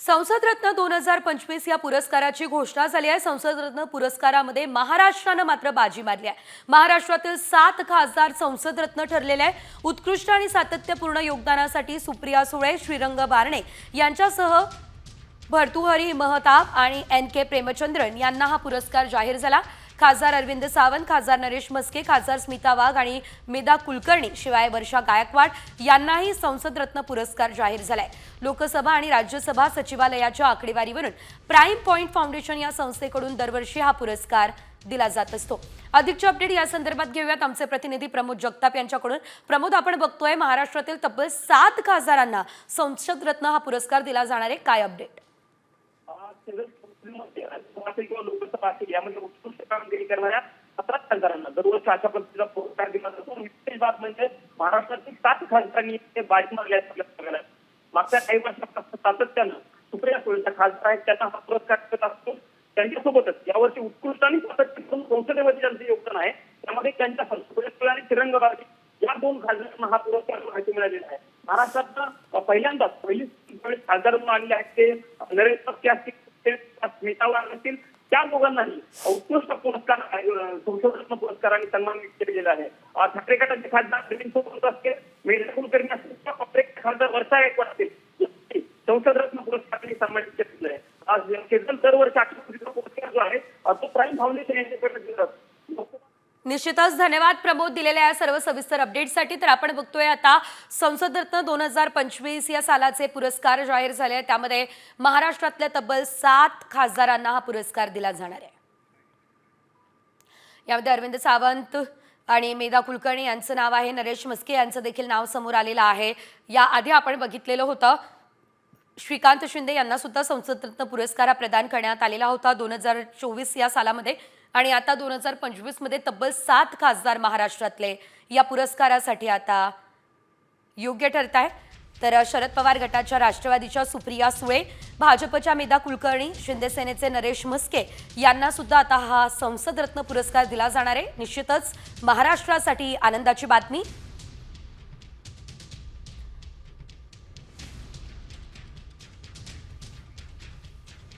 संसद रत्न दोन हजार पंचवीस या पुरस्काराची घोषणा झाली आहे. संसद रत्न पुरस्कारामध्ये महाराष्ट्रानं मात्र बाजी मारली आहे. महाराष्ट्रातील सात खासदार संसद रत्न ठरलेले आहे उत्कृष्ट आणि सातत्यपूर्ण योगदानासाठी सुप्रिया सुळे श्रीरंग बारणे यांच्यासह भर्तुहरी महताब आणि एन के प्रेमचंद्रन यांना हा पुरस्कार जाहीर झाला. खासदार अरविंद सावंत खासदार नरेश मस्के खासदार स्मिता वाघ आणि मेधा कुलकर्णी शिवाय वर्षा गायकवाड यांनाही संसद रत्न पुरस्कार जाहीर झालाय. लोकसभा आणि राज्यसभा सचिवालयाच्या आकडेवारीवरून प्राईम पॉईंट फाउंडेशन या संस्थेकडून दरवर्षी हा पुरस्कार दिला जात असतो. अधिकचे अपडेट या संदर्भात घेऊयात. आमचे प्रतिनिधी प्रमोद जगताप यांच्याकडून. प्रमोद आपण बघतोय महाराष्ट्रातील तब्बल सात खासदारांना संसद रत्न हा पुरस्कार दिला जाणार आहे. काय अपडेट? लोकसभा असेल यामध्ये करणाऱ्या सतरा खासदारांना. दरवर्षी अशा पद्धतीचा पुरस्कार दिला जातो. विशेष बाब म्हणजे महाराष्ट्रातील सात खासदारांनी ते बाजी मारले आहेत आपल्या मागच्या काही वर्षापासून सातत्यानं सुप्रिया सुळेच्या खासदार आहेत त्यांना हा पुरस्कार देत असतो. त्यांच्यासोबतच यावर्षी उत्कृष्ट आणि सातत्यपूर्ण संसदेमध्ये त्यांचं योगदान आहे. त्यामध्ये त्यांच्या सुप्रिया सुळे आणि तिरंग बाजी या दोन खासदारांना हा पुरस्कार माहिती मिळालेला आहे. महाराष्ट्रात पहिल्यांदाच पहिली खासदार म्हणून आणले आहेत ते नरेंद्र मस्के असतील ते स्मिता असतील त्या दोघांनाही उत्कृष्ट पुरस्कार संशोधन संसदरत्न पुरस्काराने सन्मानित केले गेले आहे ठाकरे गटाचे खासदार प्रवीण सोबत असतील मेधा कुलकर्णी असतील किंवा काँग्रेस खासदार वर्षा एक असतील यांनी संसदरत्न पुरस्काराने सन्मानित केलेलं आहे. आज केजल दरवर्षी अठरा पुरस्कार जो आहे तो प्राईम फाउंडेशन यांच्याकडे दिला जातो. निश्चितच धन्यवाद प्रमोद दिलेल्या या सर्व सविस्तर अपडेटसाठी तर आपण बघतोय आता संसदरत्न दोन हजार पंचवीस या सालाचे पुरस्कार जाहीर झाले आहेत. त्यामध्ये महाराष्ट्रातल्या तब्बल सात खासदारांना हा पुरस्कार दिला जाणार आहे. यामध्ये अरविंद सावंत आणि मेधा कुलकर्णी यांचं नाव आहे. नरेश मस्के यांचं देखील नाव समोर आलेलं आहे. याआधी आपण बघितलेलं होतं. श्रीकांत शिंदे यांना सुद्धा संसदरत्न पुरस्कार हा प्रदान करण्यात आलेला होता. दोन हजार चोवीस या सालामध्ये आणि आता दोन हजार पंचवीसमध्ये तब्बल सात खासदार महाराष्ट्रातले. या पुरस्कारासाठी आता योग्य ठरत आहे तर शरद पवार गटाच्या राष्ट्रवादीच्या सुप्रिया सुळे भाजपच्या मेधा कुलकर्णी शिंदेसेनेचे नरेश म्हस्के यांना सुद्धा आता हा संसद रत्न पुरस्कार दिला जाणार आहे. निश्चितच महाराष्ट्रासाठी आनंदाची बातमी.